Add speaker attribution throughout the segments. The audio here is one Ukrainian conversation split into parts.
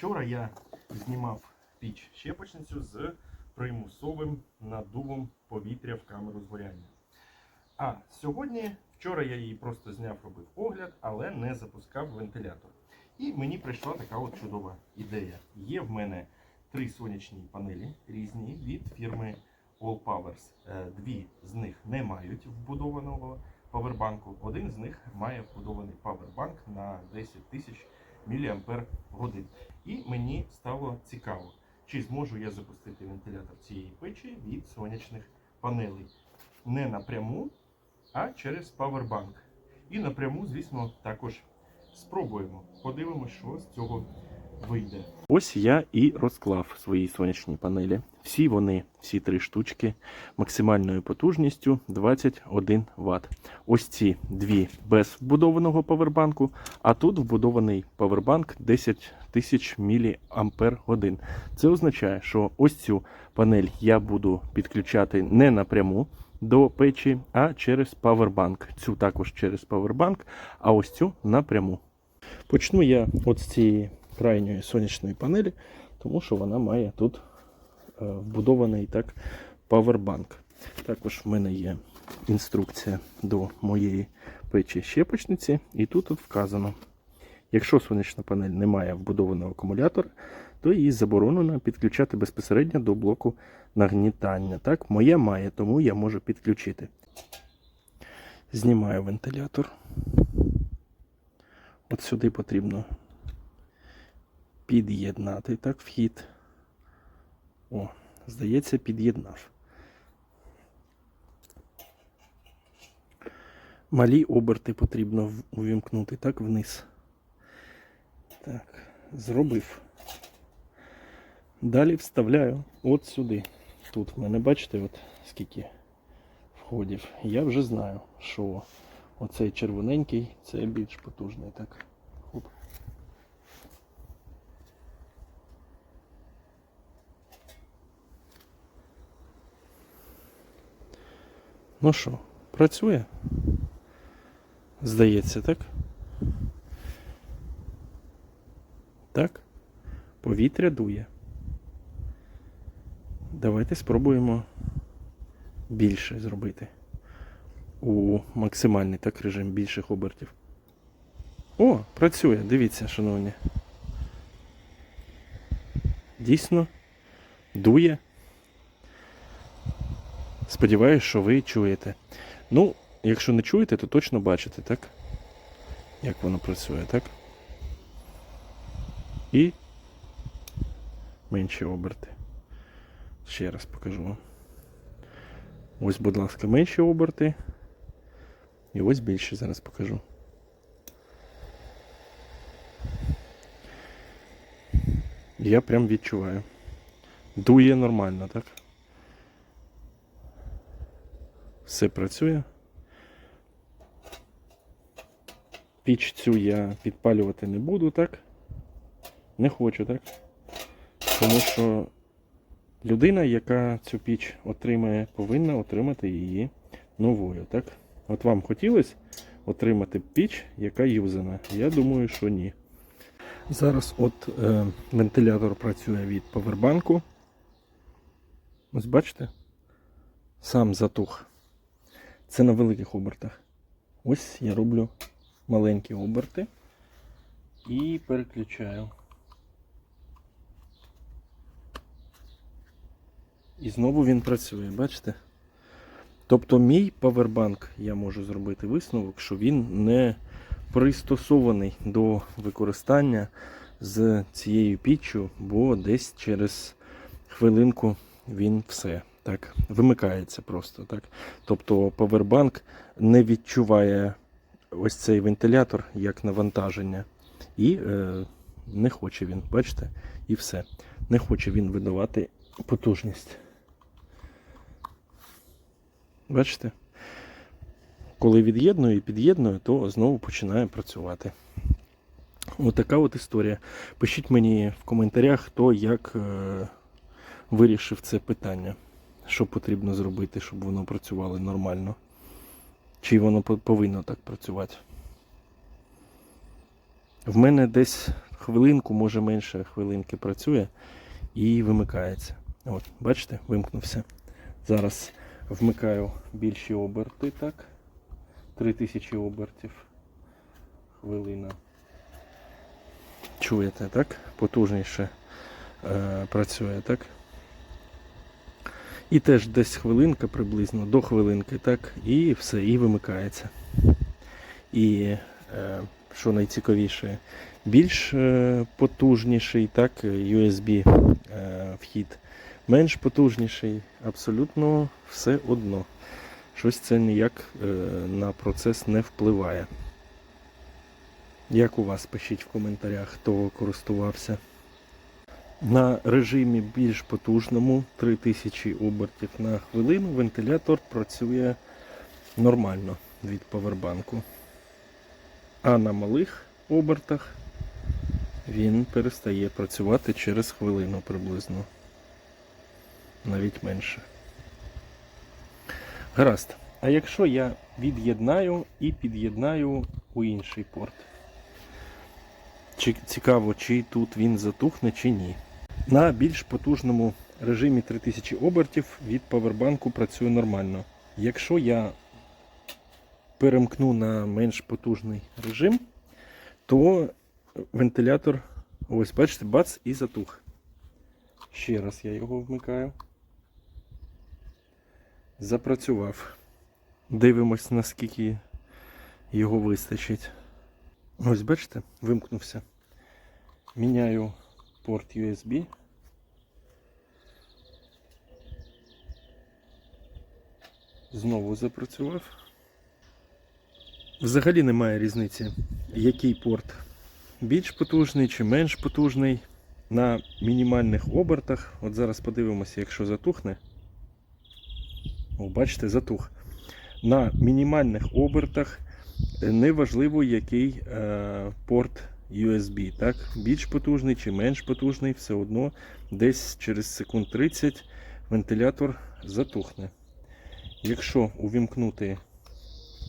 Speaker 1: Вчора я знімав піч щепочницю з примусовим надувом повітря в камеру згоряння. А сьогодні, вчора я її просто зняв, робив огляд, але не запускав вентилятор. І мені прийшла така от чудова ідея. Є в мене три сонячні панелі різні від фірми All Powers. Е, Дві з них не мають вбудованого павербанку. Один з них має вбудований павербанк на 10 тисяч мАч. І мені стало цікаво, чи зможу я запустити вентилятор цієї печі від сонячних панелей. Не напряму, а через павербанк. І напряму, звісно, також спробуємо. Подивимося, що з цього вийде. Ось я і розклав свої сонячні панелі. Всі вони, всі три штучки, максимальною потужністю 21 Вт. Ось ці дві без вбудованого павербанку, а тут вбудований павербанк 10 тисяч мАч. Це означає, що ось цю панель я буду підключати не напряму до печі, а через павербанк. Цю також через павербанк, а ось цю напряму. Почну я от з цієї крайньої сонячної панелі, тому що вона має тут е, вбудований так павербанк. Також в мене є інструкція до моєї печі щепочниці, і тут, вказано, якщо сонячна панель не має вбудованого акумулятора, то її заборонено підключати безпосередньо до блоку нагнітання. Так, моя має, тому я можу підключити. Знімаю вентилятор. От сюди потрібно під'єднати так вхід. О, здається, під'єднав. Малі оберти потрібно увімкнути так вниз. Так, зробив. Далі вставляю от сюди. Тут в мене, бачите, от скільки входів. Я вже знаю, що оцей червоненький це більш потужний. Так. Ну що, працює? Здається, так? Так? Повітря дує. Давайте спробуємо більше зробити. У максимальний так режим більших обертів. О, працює, дивіться, шановні. Дійсно, дує. Сподіваюсь, що ви чуєте. Ну, якщо не чуєте, то точно бачите, так? Як воно працює, так? І менші оберти. Ще раз покажу вам. Ось, будь ласка, менші оберти. І ось більше зараз покажу. Я прям відчуваю. Дує нормально, так? Все працює. Піч цю я підпалювати не буду, так? Не хочу, так? Тому що людина, яка цю піч отримає, повинна отримати її новою, так? От вам хотілося отримати піч, яка юзана? Я думаю, що ні. Зараз от е, вентилятор працює від повербанку. Ось бачите? Сам затух. Це на великих обертах. Ось я роблю маленькі оберти і переключаю. І знову він працює, бачите? Тобто мій павербанк я можу зробити висновок, що він не пристосований до використання з цією піччю, бо десь через хвилинку він все так вимикається просто. так. Тобто павербанк не відчуває ось цей вентилятор як навантаження. І е, не хоче він, бачите, і все. Не хоче він видавати потужність. Бачите? Коли від'єдную і під'єдную, то знову починає працювати. Отака от історія. Пишіть мені в коментарях, хто як е, вирішив це питання. Що потрібно зробити, щоб воно працювало нормально. Чи воно повинно так працювати. В мене десь
Speaker 2: хвилинку, може менше хвилинки працює і вимикається. От, бачите, вимкнувся. Зараз вмикаю більші оберти, так. 3000 обертів. Хвилина. Чуєте, так? Потужніше е, працює, так? І теж десь хвилинка приблизно, до хвилинки, так, і все, і вимикається. І е, що найцікавіше, більш е, потужніший, так, USB е, менш потужніший, абсолютно все одно. Щось це ніяк е, на процес не впливає. Як у вас пишіть в коментарях, хто користувався. На режимі більш потужному 3000 обертів на хвилину вентилятор працює нормально від павербанку. А на малих обертах він перестає працювати через хвилину приблизно. Навіть менше. Гаразд. А якщо я від'єднаю і під'єднаю у інший порт? Чи цікаво, чи тут він затухне, чи ні. На більш потужному режимі 3000 обертів від павербанку працює нормально. Якщо я перемкну на менш потужний режим, то вентилятор, ось бачите, бац і затух. Ще раз я його вмикаю. Запрацював. Дивимось, наскільки його вистачить. Ось бачите, вимкнувся. Міняю порт USB. Знову запрацював. Взагалі немає різниці, який порт більш потужний чи менш потужний. На мінімальних обертах. От зараз подивимося, якщо затухне. О, бачите, затух. На мінімальних обертах неважливо, який е, порт USB. Так? Більш потужний чи менш потужний, все одно десь через секунд 30 вентилятор затухне. Якщо увімкнути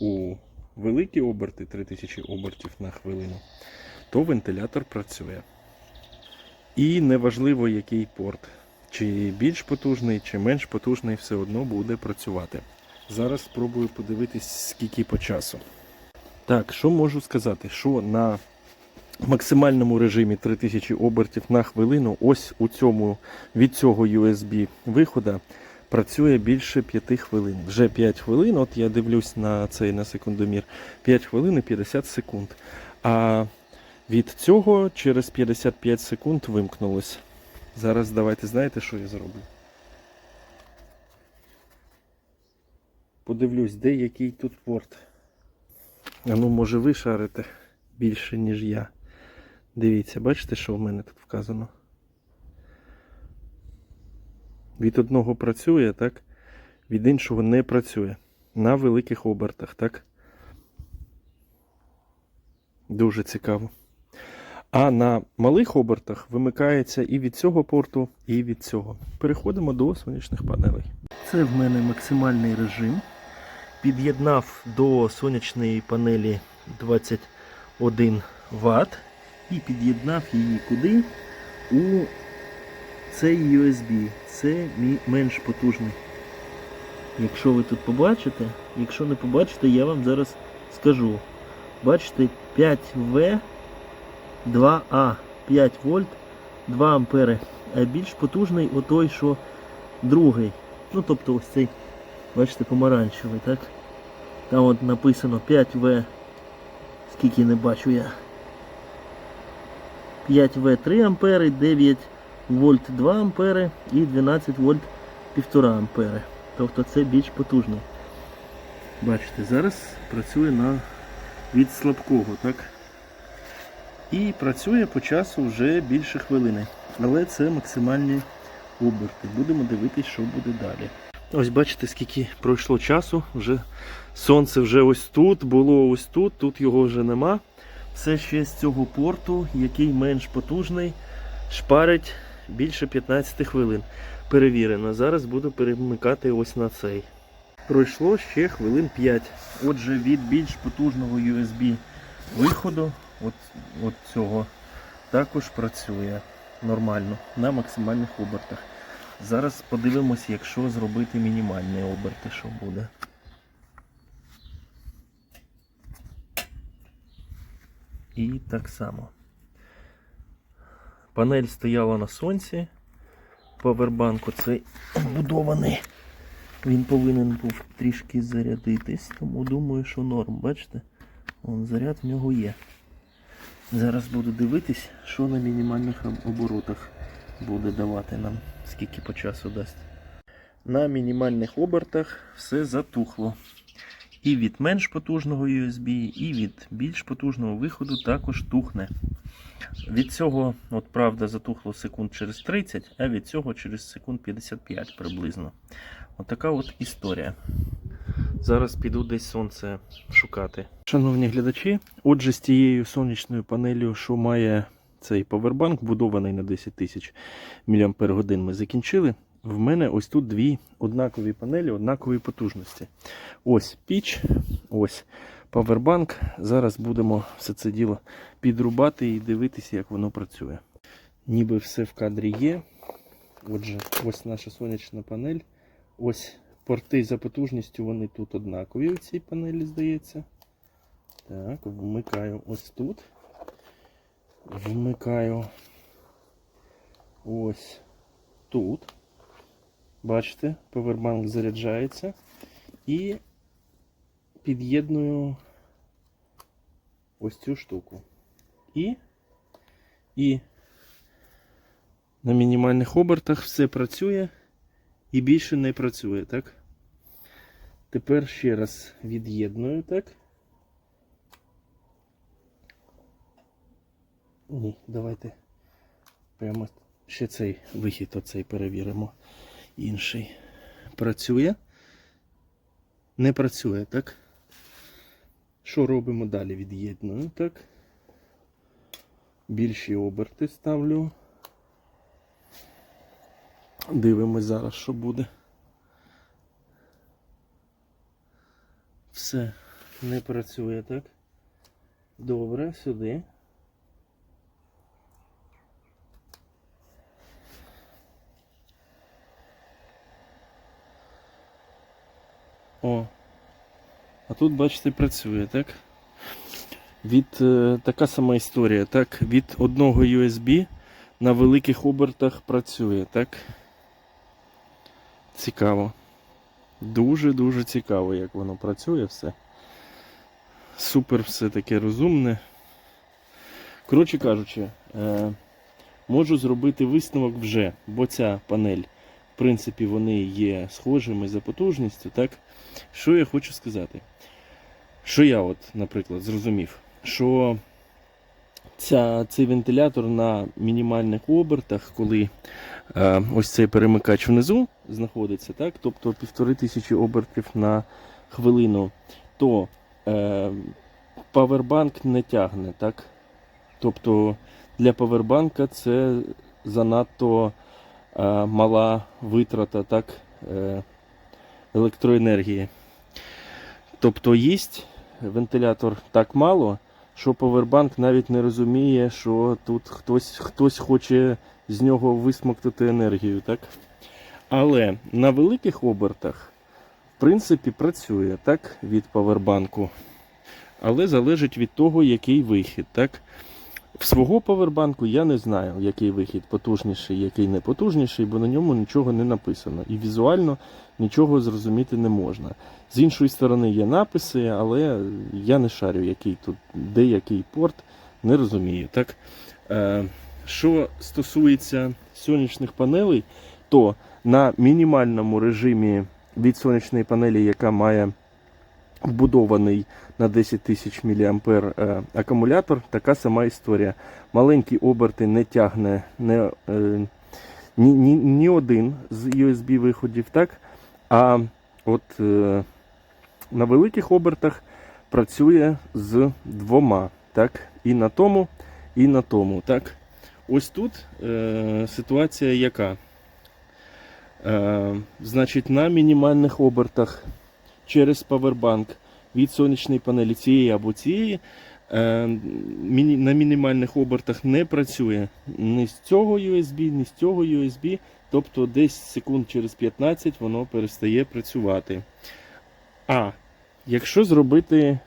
Speaker 2: у великі оберти 3000 обертів на хвилину, то вентилятор працює. І неважливо, який порт. Чи більш потужний, чи менш потужний, все одно буде працювати. Зараз спробую подивитись, скільки по часу. Так, що можу сказати? Що на максимальному режимі 3000 обертів на хвилину, ось у цьому від цього USB виходу працює більше 5 хвилин. Вже 5 хвилин, от я дивлюсь на цей на секундомір, 5 хвилин і 50 секунд. А від цього через 55 секунд вимкнулось. Зараз давайте знаєте, що я зроблю. Подивлюсь, де який тут порт. А ну, може ви шарите більше, ніж я. Дивіться, бачите, що в мене тут вказано? Від одного працює, так? Від іншого не працює. На великих обертах, так? Дуже цікаво. А на малих обертах вимикається і від цього порту, і від цього. Переходимо до сонячних панелей. Це в мене максимальний режим. Під'єднав до сонячної панелі 21 Вт і під'єднав її куди? У цей USB. Це менш потужний. Якщо ви тут побачите, якщо не побачите, я вам зараз скажу. Бачите, 5В 2А 5 вольт 2 ампери. А більш потужний отой, що другий. Ну тобто ось цей, бачите, помаранчевий, так? Там от написано 5В. Скільки не бачу я. 5В 3 ампери, 9 вольт 2 ампери і 12 вольт 1,5 ампери. Тобто це більш потужний. Бачите, зараз працює на від слабкого, так? І працює по часу вже більше хвилини. Але це максимальні оберти. Будемо дивитися, що буде далі. Ось бачите, скільки пройшло часу. Вже Сонце вже ось тут, було ось тут, тут його вже нема. Все ще з цього порту, який менш потужний, шпарить більше 15 хвилин. Перевірено. Зараз буду перемикати ось на цей. Пройшло ще хвилин 5. Отже, від більш потужного USB виходу, от, от цього також працює нормально на максимальних обертах. Зараз подивимось, якщо зробити мінімальні оберти, що буде. І так само. Панель стояла на сонці. Павербанку цей вбудований. Він повинен був трішки зарядитись, тому думаю, що норм, бачите? Вон заряд в нього є. Зараз буду дивитись, що на мінімальних оборотах буде давати нам, скільки по часу дасть. На мінімальних обертах все затухло. І від менш потужного USB, і від більш потужного виходу також тухне. Від цього, от правда, затухло секунд через 30, а від цього через секунд 55 приблизно. От така от історія. Зараз піду десь сонце шукати. Шановні глядачі, отже, з тією сонячною панелью, що має цей павербанк, будований на 10 тисяч мАч, ми закінчили. В мене ось тут дві однакові панелі, однакової потужності. Ось піч, ось павербанк. Зараз будемо все це діло підрубати і дивитися, як воно працює. Ніби все в кадрі є. Отже, ось наша сонячна панель. Ось порти за потужністю, вони тут однакові у цій панелі, здається. Так, вмикаю ось тут. Вмикаю ось тут. Бачите, повербанк заряджається. І під'єдную ось цю штуку. І, і на мінімальних обертах все працює і більше не працює, так? Тепер ще раз від'єдную, так? Ні, давайте прямо ще цей вихід оцей перевіримо. Інший. Працює? Не працює, так? Що робимо далі? Від'єдную, так? Більші оберти ставлю. Дивимось зараз, що буде. Все, не працює, так? Добре, сюди. О. А тут, бачите, працює, так? Від е, така сама історія, так? Від одного USB на великих обертах працює, так? Цікаво. Дуже-дуже цікаво, як воно працює все. Супер все таке розумне. Коротше кажучи, е, можу зробити висновок вже, бо ця панель, принципі, вони є схожими за потужністю, так? Що я хочу сказати? Що я, от, наприклад, зрозумів, що ця, цей вентилятор на мінімальних обертах, коли е, ось цей перемикач внизу знаходиться, так, тобто півтори тисячі обертів на хвилину, то е, павербанк не тягне, так? Тобто для павербанка це занадто мала витрата так, е, електроенергії. Тобто їсть вентилятор так мало, що повербанк навіть не розуміє, що тут хтось, хтось хоче з нього висмоктати енергію. так? Але на великих обертах, в принципі, працює так, від павербанку. Але залежить від того, який вихід. так? В свого павербанку я не знаю, який вихід потужніший, який не потужніший, бо на ньому нічого не написано. І візуально нічого зрозуміти не можна. З іншої сторони є написи, але я не шарю, який тут, де який порт, не розумію. Так? Е, що стосується сонячних панелей, то на мінімальному режимі від сонячної панелі, яка має вбудований на 10 тисяч мА е, акумулятор, така сама історія. Маленькі оберти не тягне не, е, ні, ні, ні один з USB виходів, так? а от е, на великих обертах працює з двома. Так? І на тому, і на тому. Так? Ось тут е, ситуація яка? Е, значить, на мінімальних обертах через павербанк від сонячної панелі цієї або цієї е, на мінімальних обертах не працює ні з цього USB, ні з цього USB. Тобто десь секунд через 15 воно перестає працювати. А якщо зробити,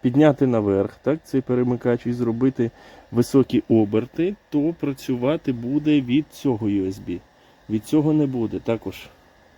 Speaker 2: підняти наверх так, цей перемикач і зробити високі оберти, то працювати буде від цього USB. Від цього не буде, також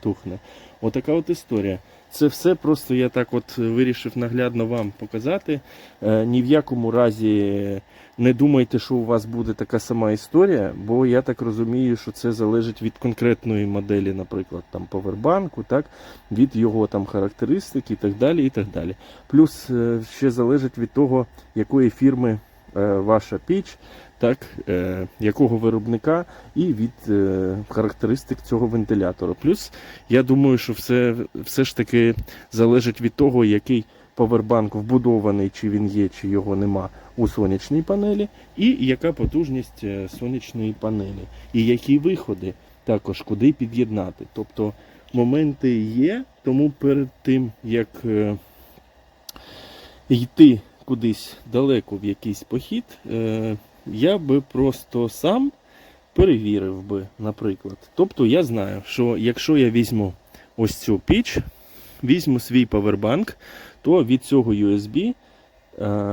Speaker 2: тухне. Отака от історія. Це все просто я так от вирішив наглядно вам показати. Е, ні в якому разі не думайте, що у вас буде така сама історія, бо я так розумію, що це залежить від конкретної моделі, наприклад, там повербанку, так, від його там характеристик і так далі. і так далі. Плюс е, ще залежить від того, якої фірми ваша піч, так, е, якого виробника, і від е, характеристик цього вентилятора. Плюс я думаю, що все, все ж таки залежить від того, який повербанк вбудований, чи він є, чи його нема у сонячній панелі, і яка потужність е, сонячної панелі, і які виходи також куди під'єднати. Тобто моменти є, тому перед тим як е, йти кудись далеко в якийсь похід, е, я би просто сам перевірив би, наприклад. Тобто я знаю, що якщо я візьму ось цю піч, візьму свій павербанк, то від цього USB е,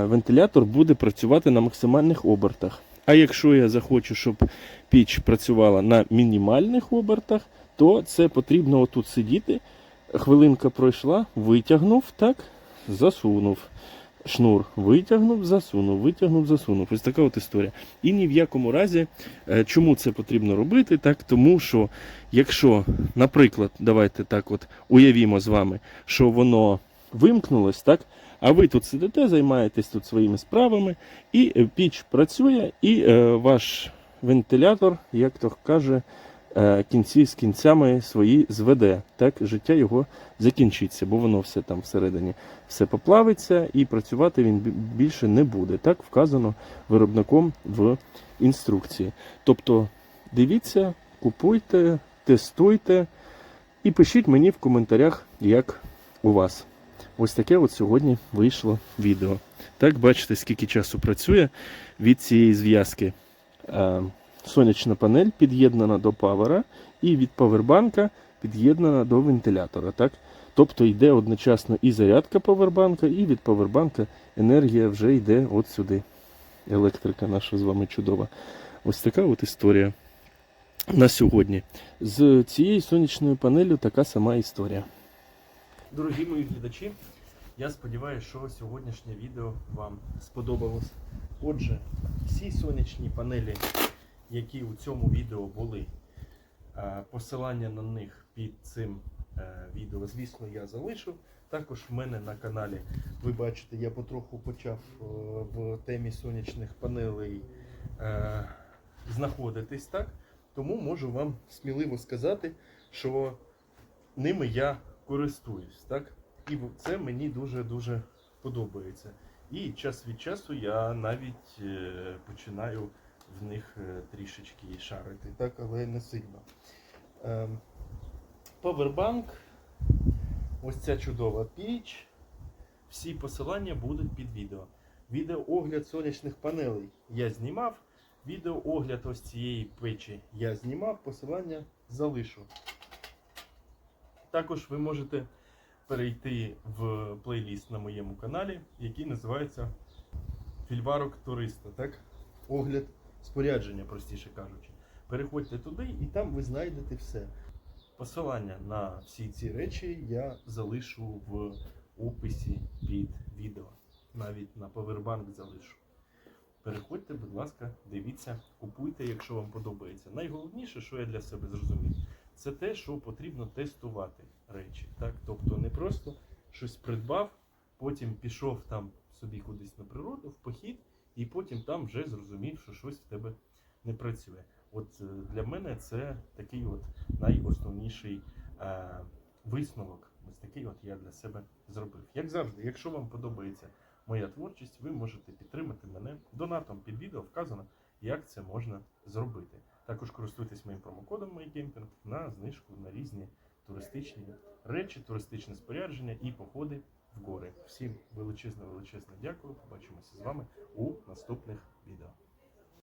Speaker 2: вентилятор буде працювати на максимальних обертах. А якщо я захочу, щоб піч працювала на мінімальних обертах, то це потрібно отут сидіти. Хвилинка пройшла, витягнув, так, засунув. Шнур витягнув, засунув, витягнув, засунув. Ось така от історія. І ні в якому разі, е, чому це потрібно робити? Так, тому що якщо, наприклад, давайте так от уявімо з вами, що воно вимкнулось, так, а ви тут сидите, займаєтесь тут своїми справами, і е, піч працює, і е, ваш вентилятор, як то каже, кінці з кінцями свої зведе. Так, життя його закінчиться, бо воно все там всередині все поплавиться і працювати він більше не буде. Так вказано виробником в інструкції. Тобто дивіться, купуйте, тестуйте і пишіть мені в коментарях, як у вас. Ось таке от сьогодні вийшло відео. Так, бачите, скільки часу працює від цієї зв'язки. Сонячна панель під'єднана до павера і від павербанка під'єднана до вентилятора. Так? Тобто йде одночасно і зарядка павербанка, і від павербанка енергія вже йде от сюди. Електрика наша з вами чудова. Ось така от історія на сьогодні. З цією сонячною панелью така сама історія. Дорогі мої глядачі, я сподіваюся, що сьогоднішнє відео вам сподобалось. Отже, всі сонячні панелі, які у цьому відео були, е, посилання на них під цим е, відео, звісно, я залишу. Також в мене на каналі, ви бачите, я потроху почав е, в темі сонячних панелей знаходитись, так? Тому можу вам сміливо сказати, що ними я користуюсь, так? І це мені дуже-дуже подобається. І час від часу я навіть починаю в них е, трішечки шарити, так, але не сильно. Ем, Powerbank, ось ця чудова піч. Всі посилання будуть під відео. Відеоогляд сонячних панелей я знімав. Відеоогляд ось цієї печі я знімав, посилання залишу. Також ви можете перейти в плейліст на моєму каналі, який називається Фільварок туриста. Так? Огляд спорядження, простіше кажучи. Переходьте туди і там ви знайдете все. Посилання на всі ці речі я залишу в описі під відео. Навіть на Powerbank залишу. Переходьте, будь ласка, дивіться, купуйте, якщо вам подобається. Найголовніше, що я для себе зрозумів, це те, що потрібно тестувати речі. Так? Тобто не просто щось придбав, потім пішов там собі кудись на природу, в похід, і потім там вже зрозумів, що щось в тебе не працює. От е, для мене це такий от найосновніший е, висновок. Ось такий от я для себе зробив. Як завжди, якщо вам подобається моя творчість, ви можете підтримати мене донатом під відео вказано, як це можна зробити. Також користуйтесь моїм промокодом MyCamping на знижку на різні туристичні речі, туристичне спорядження і походи
Speaker 1: в гори. Всім величезне, величезне дякую. Побачимося з вами у наступних відео.